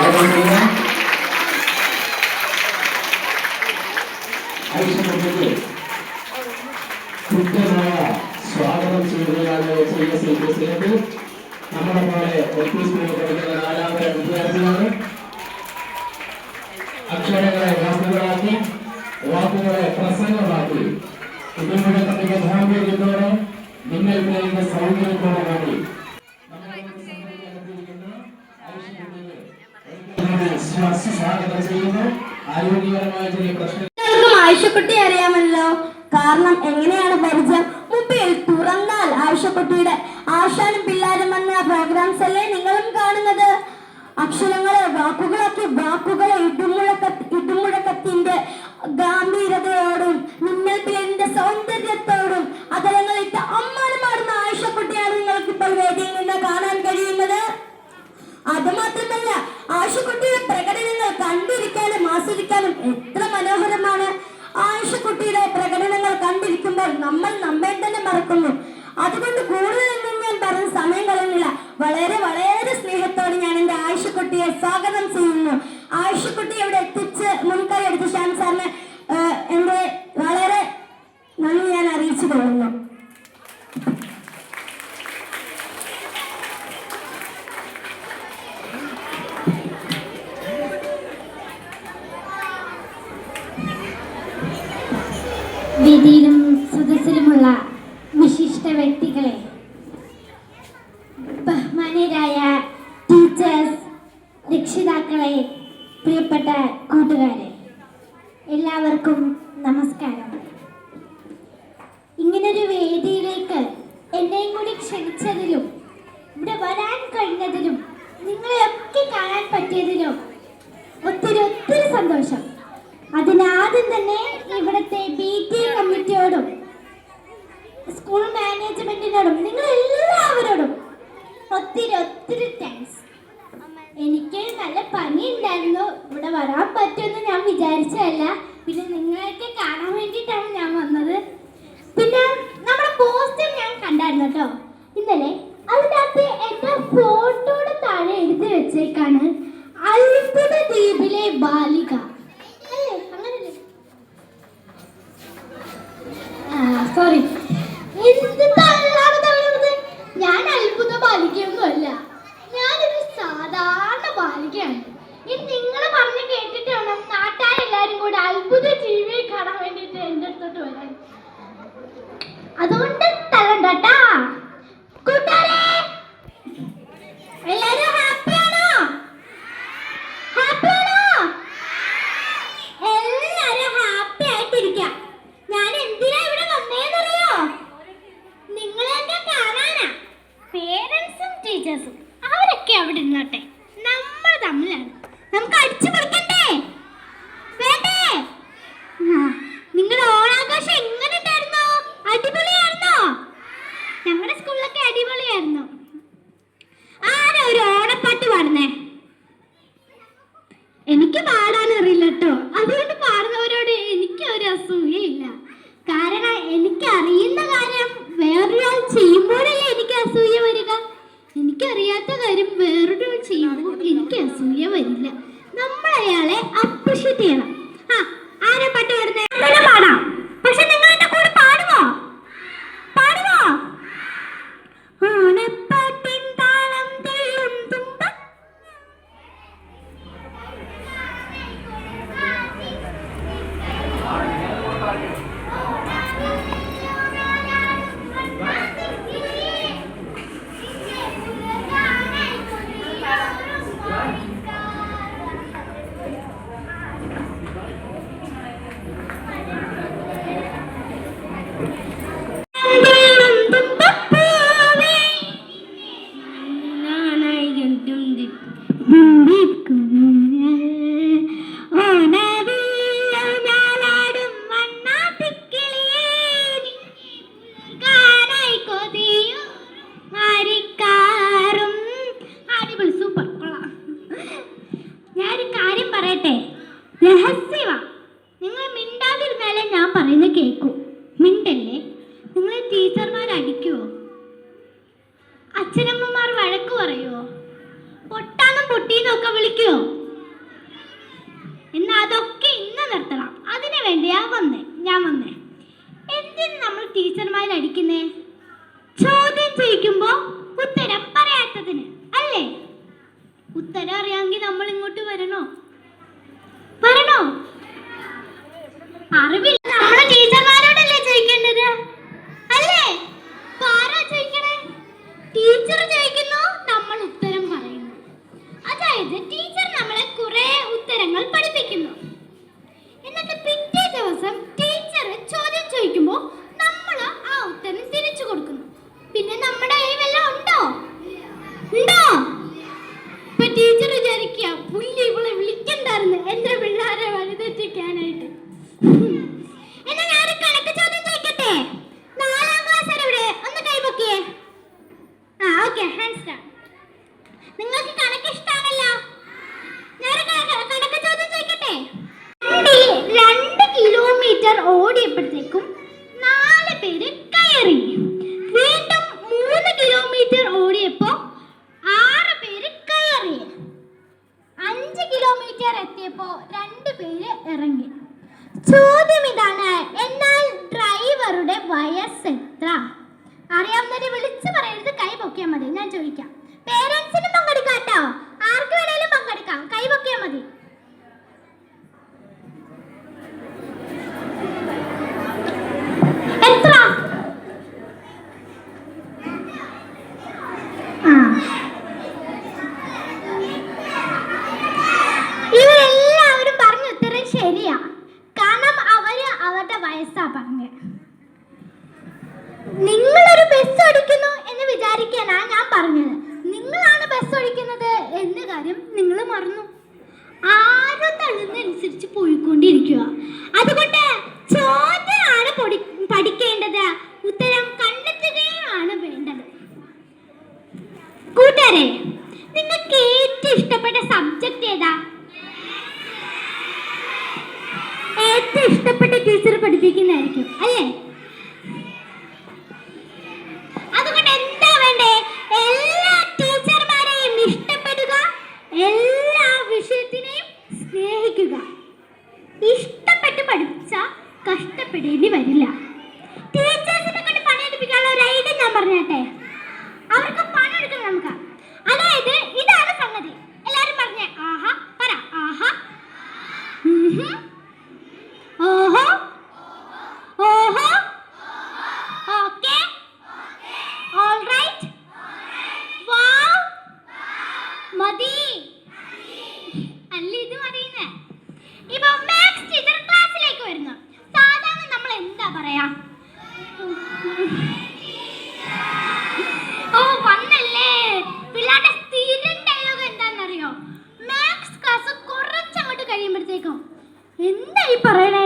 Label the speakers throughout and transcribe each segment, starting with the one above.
Speaker 1: സ്വാഗതം ചെയ്യുന്നു ഐശ്വര്യത്തെ കൃത്യമായ സ്വാഗതം ചെയ്യുകയാണ് ചെയ്യുന്ന സി പി സിയിലേക്ക് നമ്മുടെ പോലെ എൽ പി സ്കൂളിൽ പഠിക്കുന്ന നാലാമത്തെ വിദ്യാർത്ഥിയാണ് അക്ഷരങ്ങളെ വാക്കുകളാക്കി വാക്കുകളെ പ്രസംഗമാക്കി ഇതിലൂടെ തന്റെ ഗാംഭീര്യത്തോടെ നിങ്ങൾ ചെയ്യുന്ന സൗകര്യത്തോടെ കൂടി സ്വാഗതം ആരോഗ്യപരമായ
Speaker 2: അറിയാമല്ലോ. കാരണം എങ്ങനെയാണ് പരിചയം? മുമ്പേ തുറന്നാൽ ആയിഷക്കുട്ടിയുടെ ആശാനും പിള്ളാരും എന്ന പ്രോഗ്രാംസ് അല്ലേ നിങ്ങളും കാണുന്നത്? അക്ഷരങ്ങളെ വാക്കുകളൊക്കെ വാക്കുകളെ കണ്ടിരിക്കുമ്പോൾ നമ്മൾ നമ്മെ തന്നെ മറക്കുന്നു. അതുകൊണ്ട് കൂടുതലൊന്നും ഞാൻ പറഞ്ഞ സമയം കളയുന്നില്ല. വളരെ വളരെ സ്നേഹത്തോടെ ഞാൻ എന്റെ ആയുഷക്കുട്ടിയെ സ്വാഗതം ചെയ്യുന്നു. ആയുഷക്കുട്ടി ഇവിടെ എത്തിച്ച് മുൻകൈ എടുത്ത് ഷാൻ സാറിന്
Speaker 3: അതിനാദ്യം തന്നെ ഇവിടുത്തെ ബി ടി കമ്മിറ്റിയോടും സ്കൂൾ മാനേജ്മെന്റിനോടും നിങ്ങൾ എല്ലാവരോടും ഒത്തിരി ഒത്തിരി താങ്ക്സ് എനിക്ക് നല്ല പനി ഉണ്ടായിരുന്നു ഇവിടെ വരാൻ പറ്റുമെന്ന് ഞാൻ വിചാരിച്ചതല്ല. പിന്നെ നിങ്ങളെയൊക്കെ കാണാൻ വേണ്ടിയിട്ടാണ് ഞാൻ വന്നത്. പിന്നെ നമ്മുടെ പോസ്റ്റർ ഞാൻ കണ്ടായിരുന്നു കേട്ടോ. ഇന്നലെ അതിനകത്ത് എന്റെ ഫോട്ടോയുടെ താഴെ എഴുതി വെച്ചേക്കാണ് അത്ഭുത ദ്വീപിലെ ബാലിക. Sorry. ടീച്ചേഴ്സും അവരൊക്കെ അവിടെ ഇരുന്നോട്ടെ. നമ്മൾ തമ്മിലാണ്. നമുക്ക് എനിക്ക് അസൂയ വരില്ല. നമ്മൾ അയാളെ അപ്രിഷ്യേറ്റ് ചെയ്യണം. ഒക്കെ വിളിക്കൂ? എന്നാ അതൊക്കെ ഇന്ന് നിർത്തണം. അതിനു വേണ്ടിയാ വന്നേ ഞാൻ വന്നേ. എന്തിന് നമ്മൾ ടീച്ചർമാരെ അടിക്കുന്നേ? ചോദ്യം ചോദിക്കുമ്പോൾ ഉത്തരം പറയാത്തതിന് അല്ലേ? ഉത്തരം അറിയാമെങ്കിൽ നമ്മൾ ഇങ്ങോട്ട് വരണോ? വരണോ? അറിവില്ല. നമ്മളെ ടീച്ചർമാരോടല്ലേ ചോദിക്കേണ്ടത്? അല്ലേ? ആരാ ചോദിക്കണേ? ടീച്ചർ എന്താ ഈ പറയണേ?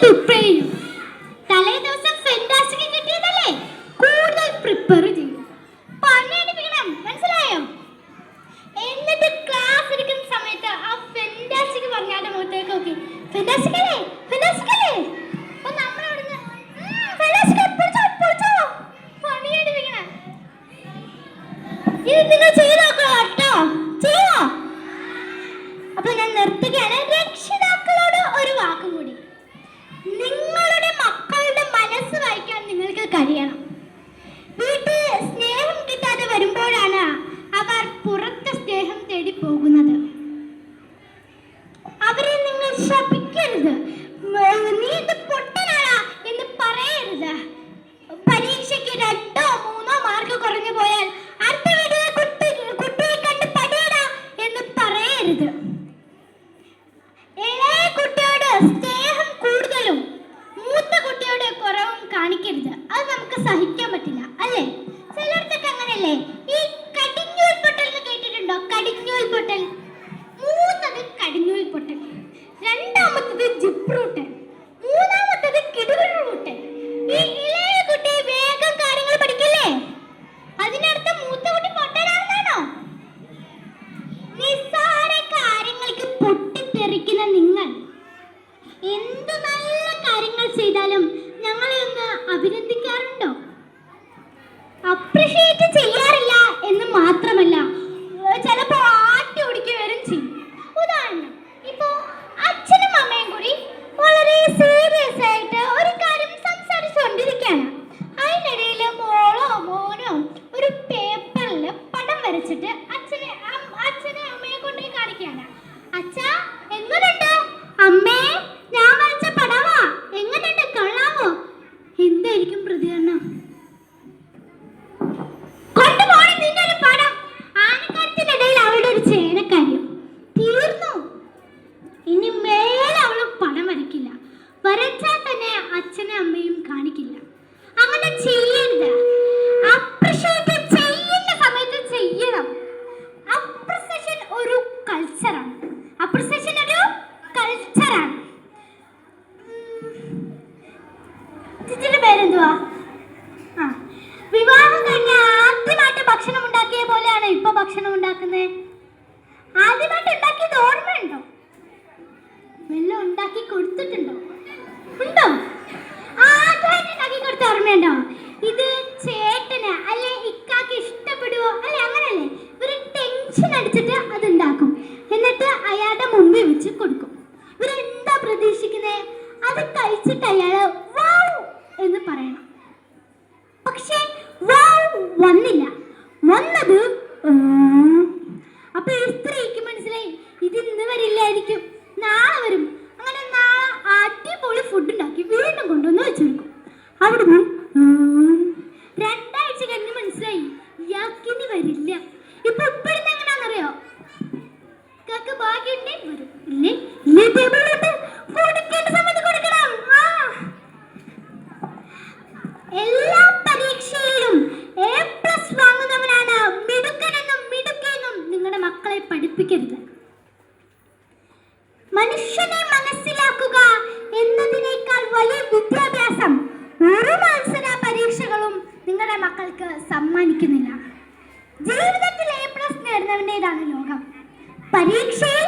Speaker 3: Tudo കഴിയണം. വരച്ച ചേട്ടനോ ഇത് ചേട്ടന്. അല്ല Đến! Większe?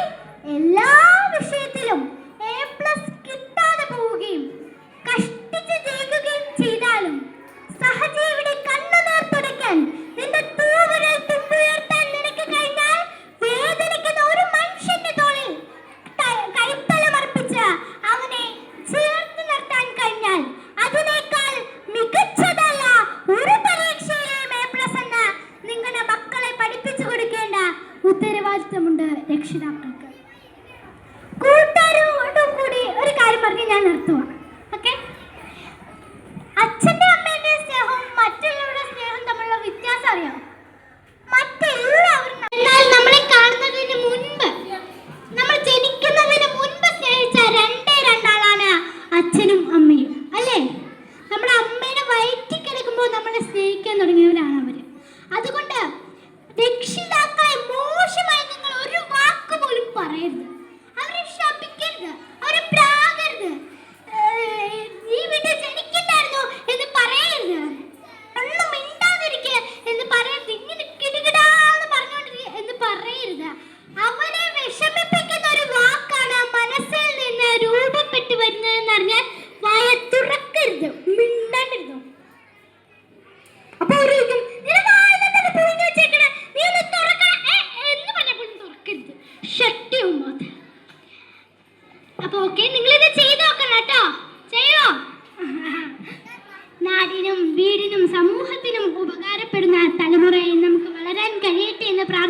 Speaker 3: പറഞ്ഞ് ഞാൻ നിർത്തുവാണ്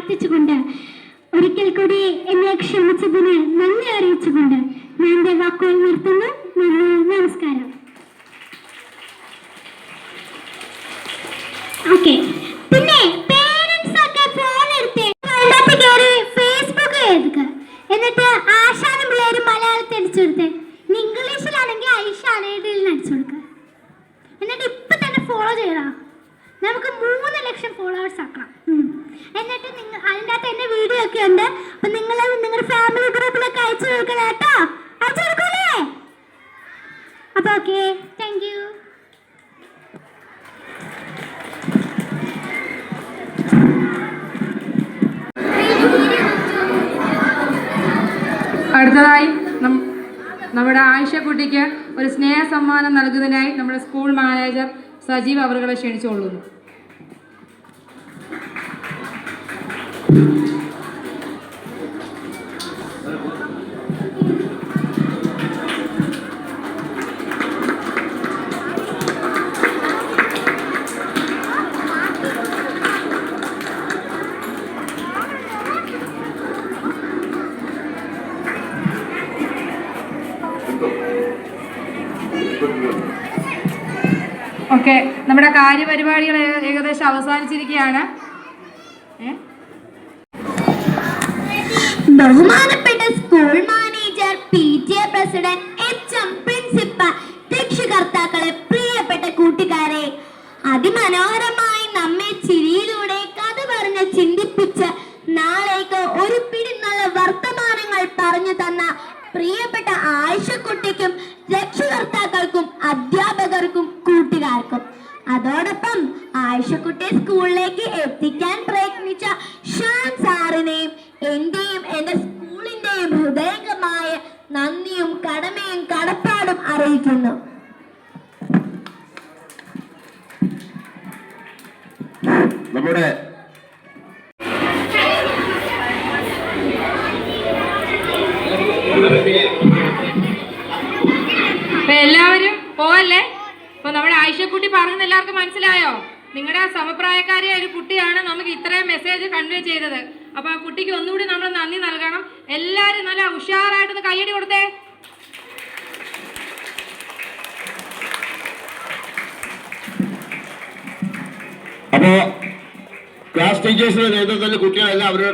Speaker 3: പ്രാർത്ഥിച്ചുകൊണ്ട്
Speaker 4: അടുത്തതായി നമ്മുടെ ആയിഷക്കുട്ടിക്ക് ഒരു സ്നേഹ സമ്മാനം നൽകുന്നതിനായി നമ്മുടെ സ്കൂൾ മാനേജർ സജീവ് അവറുകളെ ക്ഷണിച്ചുകൊള്ളുന്നു. നമ്മുടെ കാര്യപരിപാടികൾ ഏകദേശം അവസാനിച്ചിരിക്കുകയാണ്?
Speaker 5: ബഹുമാനപ്പെട്ട school manager P T A president H M principal രക്ഷകർത്താക്കളെ പ്രിയപ്പെട്ട കൂട്ടുകാരെ അതിമനോഹരമായി നമ്മെ ചിരിയിലൂടെ കഥ പറഞ്ഞ് ചിന്തിപ്പിച്ച് നാളേക്ക് ഒരു പിടി നല്ല വർത്തമാനങ്ങൾ പറഞ്ഞു തന്ന പ്രിയപ്പെട്ട ആയിഷക്കുട്ടിക്കും രക്ഷകർത്താക്കൾക്കും അധ്യാപകർക്കും കൂട്ടുകാർക്കും അതോടൊപ്പം ആയിഷക്കുട്ടിയെ സ്കൂളിലേക്ക് എത്തിക്കാൻ പ്രയത്നിച്ച ഷാൻ സാറിനെയും എന്റെയും എന്റെ സ്കൂളിന്റെയും ഹൃദയംഗമായ നന്ദിയും കടമയും കടപ്പാടും അറിയിക്കുന്നു.
Speaker 6: നമ്മുടെ ടീച്ചേഴ്സിന്റെ നേതൃത്വത്തിൽ കുട്ടികളെല്ലാം അവരുടെ